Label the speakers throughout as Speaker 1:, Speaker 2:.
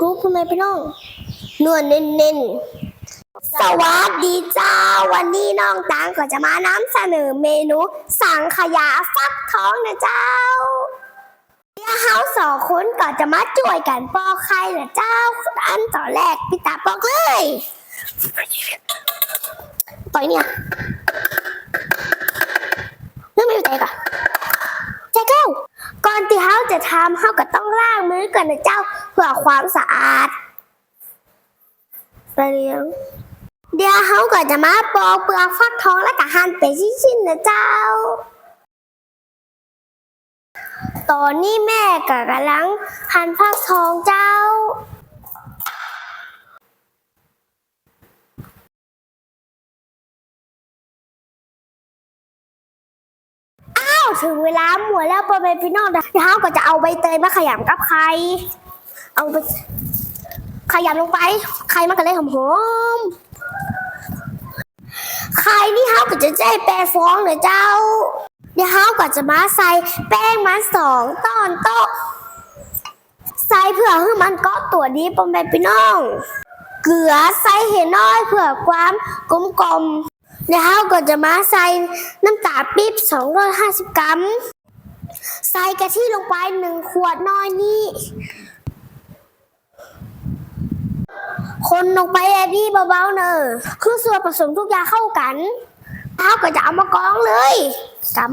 Speaker 1: รู้ทำไมพี่น้องนวลเน้นๆ สวัสดีเจ้า วันนี้น้องตังก็จะมานำเสนอเมนูสังขยาฟักทองนะเจ้าเดี๋ยวเฮาสองคนก็จะมาจ่วยกันปอกไข่นะเจ้าอันต่อแรกพี่ตาปอกเลยต่อยเนี่ยนั่นไม่ใจก่ะใจเก้าก่ อนที่เขาจะทำเขาก็ต้องล้างมือก่อนนะเจ้าเพื่อความสะอาดไปเลี้ยงเดี๋ยวเขาก็จะมาปอกเปลือกฟักทองและก็หั่นเป็นชิ้นๆนะเจ้า ตอนนี้แม่ก็กำลังหั่นฟักทองเจ้า อ้าว ถึงเวลาหมดแล้วปอเปพี่น้องเดี๋ยวเฮาก็จะเอาใบเตยมาขยำกับไข่เอาไปขยำลงไปไข่มันก็เลยหอมๆไข่นี่เฮาก็จะใช้แป้งฟองเลยเจ้าเดี๋ยวเฮาก็จะมาใส่แป้งมันสองตอนโต๊ะใส่เพื่อให้มันเก็ตัวดีปอมแม่พี่น้อง เกลือใส่เห็นน้อยเพื่อความกลมกลม เดี๋ยวเฮาก็จะมาใส่น้ำตาลปี๊บ250 กรัม ใส่กะทิลงไปหนึ่งขวดน้อยนี่คนลงไปแอะดีเบาๆเนอะคือส่วนผสมทุกอย่างเข้ากันเฮาก็จะเอามากรองเลยกำ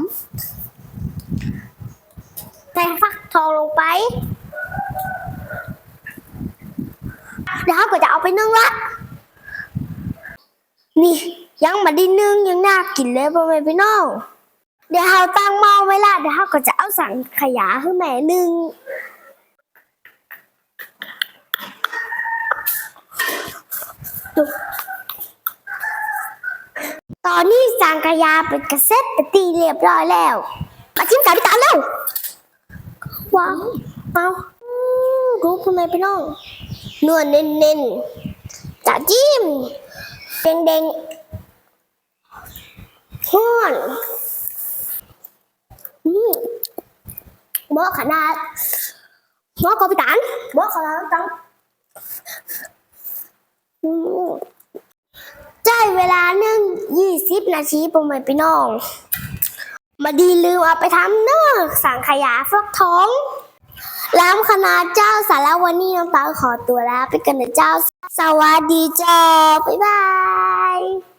Speaker 1: ใส่ฟักทองลงไปเดี๋ยวก็จะเอาไปนึ่งละนี่ ยังมาด้นึ่งยังน่ากินเลยพ่อแม่พี่น้องเดี๋ยวเขาตั้งหม้อไว้ละเดี๋ยวเขาก็จะเอาสังขยาให้แม่นึ่งตอนนี้สังขยาเป็นกระเซ็ตเป็นตีเรียบร้อยแล้วมาชิมกันพี่ตาเร็วว้าวเอารู้พ่อแม่พี่น้องนวลเน้นๆจะจิ้มเด้งเด้งๆ ห้อนอืมเหมาะขนาดเหมาะกับพี่ตานเหมาะขนาดจังอืมใจเวลาหนึ่งยี่สิบนาทีประมาณพี่น้อง มาดีลืมเอาไปทำเนื้อสังขยาฟักทองล้ำคณะเจ้าสารวันนี้น้องตาขอตัวลาไปกันนะเจ้า สวัสดีเจ้า บ๊ายบาย